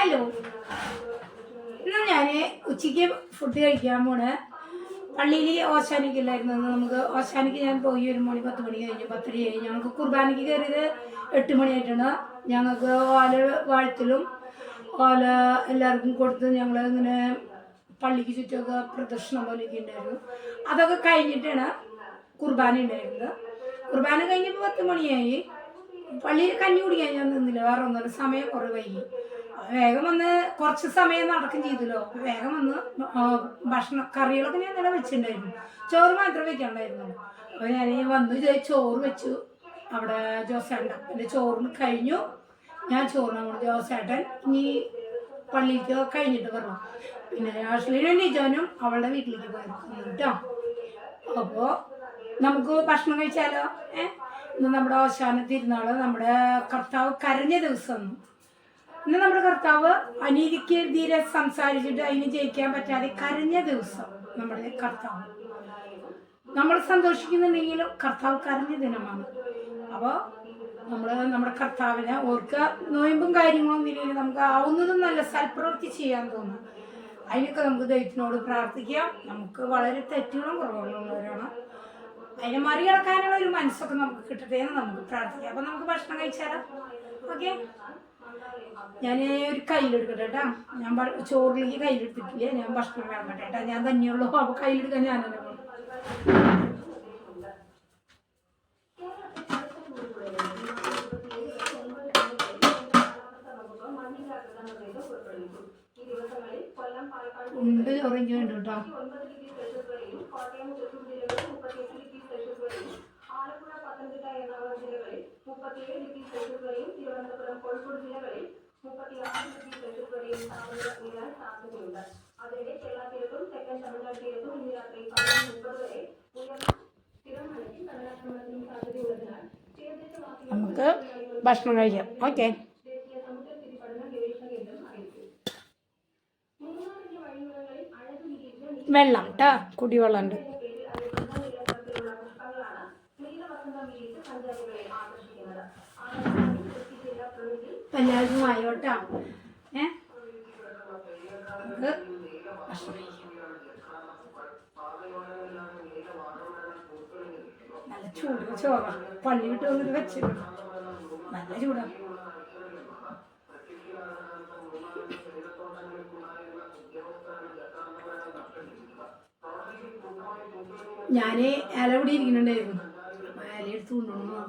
Hello. ഇന്ന് ഞാൻ ഉച്ചയ്ക്ക് ഫുഡ് കഴിക്കാൻ പോണ്. പള്ളിയിൽ ഓശാനിക്ക് ഇല്ലായിരുന്നു. നമുക്ക് ഓശാനിക്ക് ഞാൻ പോയി ഒരു മണി പത്ത് മണി കഴിഞ്ഞു പത്തര കഴിഞ്ഞു. ഞങ്ങൾക്ക് കുർബാനയ്ക്ക് കയറിയത് എട്ട് മണിയായിട്ടാണ് ഞങ്ങൾക്ക് ഓല വാഴത്തിലും ഓല എല്ലാവർക്കും കൊടുത്ത് ഞങ്ങൾ ഇങ്ങനെ പള്ളിക്ക് ചുറ്റുമൊക്കെ പ്രദക്ഷിണം പോലെയൊക്കെ ഉണ്ടായിരുന്നു. അതൊക്കെ കഴിഞ്ഞിട്ടാണ് കുർബാന ഉണ്ടായിരുന്നത്. കുർബാന കഴിഞ്ഞപ്പോൾ പത്ത് മണിയായി. പള്ളിയിൽ കഞ്ഞി കുടിക്കാൻ ഞാൻ നിന്നില്ല. വേറെ ഒന്നും സമയം കുറവായി. വേഗം വന്ന് കുറച്ച് സമയം നടക്കും ചെയ്തല്ലോ. വേഗം വന്ന് ഭക്ഷണം കറികളൊക്കെ ഞാൻ ഇന്നലെ വെച്ചിട്ടുണ്ടായിരുന്നു. ചോറ് മാത്രം വെക്കാണ്ടായിരുന്നു അപ്പോൾ ഞാൻ വന്ന് ചോറ് വെച്ചു. അവിടെ ജോസേട്ടൻ എന്റെ ചോറിന് കഴിഞ്ഞു. ഞാൻ ചോറിന് അങ്ങോട്ട് ജോസേട്ടൻ ഇനി പള്ളിക്ക് കഴിഞ്ഞിട്ട് പറഞ്ഞു. പിന്നെ അശ്ലീനും നിജോനും അവളുടെ വീട്ടിലേക്ക് പോയിരുന്നു. കേട്ടോ അപ്പോൾ നമുക്ക് ഭക്ഷണം കഴിച്ചാലോ? ഏഹ് നമ്മുടെ ഓശാന തിരുനാൾ നമ്മുടെ കർത്താവ് കരഞ്ഞ ദിവസം. ഇന്ന് നമ്മുടെ കർത്താവ് അനീതിക്ക് ധീരെ സംസാരിച്ചിട്ട് അതിന് ജയിക്കാൻ പറ്റാതെ കരഞ്ഞ ദിവസം നമ്മുടെ കർത്താവ്. നമ്മൾ സന്തോഷിക്കുന്നുണ്ടെങ്കിലും കർത്താവ് കരഞ്ഞ ദിനമാണ്. അപ്പോൾ നമ്മൾ നമ്മുടെ കർത്താവിനെ ഓർക്കുക നോയമ്പും കാര്യങ്ങളും ഇല്ലെങ്കിൽ നമുക്ക് ആവുന്നതും നല്ല സൽപ്രവൃത്തി ചെയ്യാൻ തോന്നും. അതിനൊക്കെ നമുക്ക് ദൈവത്തിനോട് പ്രാർത്ഥിക്കാം. നമുക്ക് വളരെ തെറ്റുകളും കുറവുകളുള്ളവരാണ് അതിനെ മറികടക്കാനുള്ള ഒരു മനസ്സൊക്കെ നമുക്ക് കിട്ടട്ടെ എന്ന് നമുക്ക് പ്രാർത്ഥിക്കാം. അപ്പം നമുക്ക് ഭക്ഷണം കഴിച്ചാലോ? ഓക്കെ. ഞാൻ ഒരു കയ്യിലെടുക്കട്ടെ കേട്ടാ ഞാൻ ചോറിലേക്ക് കയ്യിലെടുത്തിട്ടില്ല? ഞാൻ ഭക്ഷണം വിളമ്പട്ടെ കേട്ടാ ഞാൻ തന്നെയുള്ളൂ. അപ്പോൾ കയ്യിലെടുക്കാൻ ഞാൻ തന്നെ ഉണ്ട് വരെയും തിരുവനന്തപുരം കേട്ടോ നമുക്ക് ഭക്ഷണം കഴിക്കാം. ഓക്കെ. വെള്ളം കേട്ടോ കുടിവെള്ളം ഉണ്ട് എല്ലാവർക്കും ആയോട്ടോ നല്ല ചൂട് ചോറ. പള്ളി വിട്ട് വന്നിട്ട് വെച്ചിട്ടുണ്ട് നല്ല ചൂടാ. ഞാൻ ഇല ഇവിടെ ഇരിക്കുന്നുണ്ടായിരുന്നു. അപ്പൊ ഇല എടുത്ത് കൊണ്ടുവന്നു.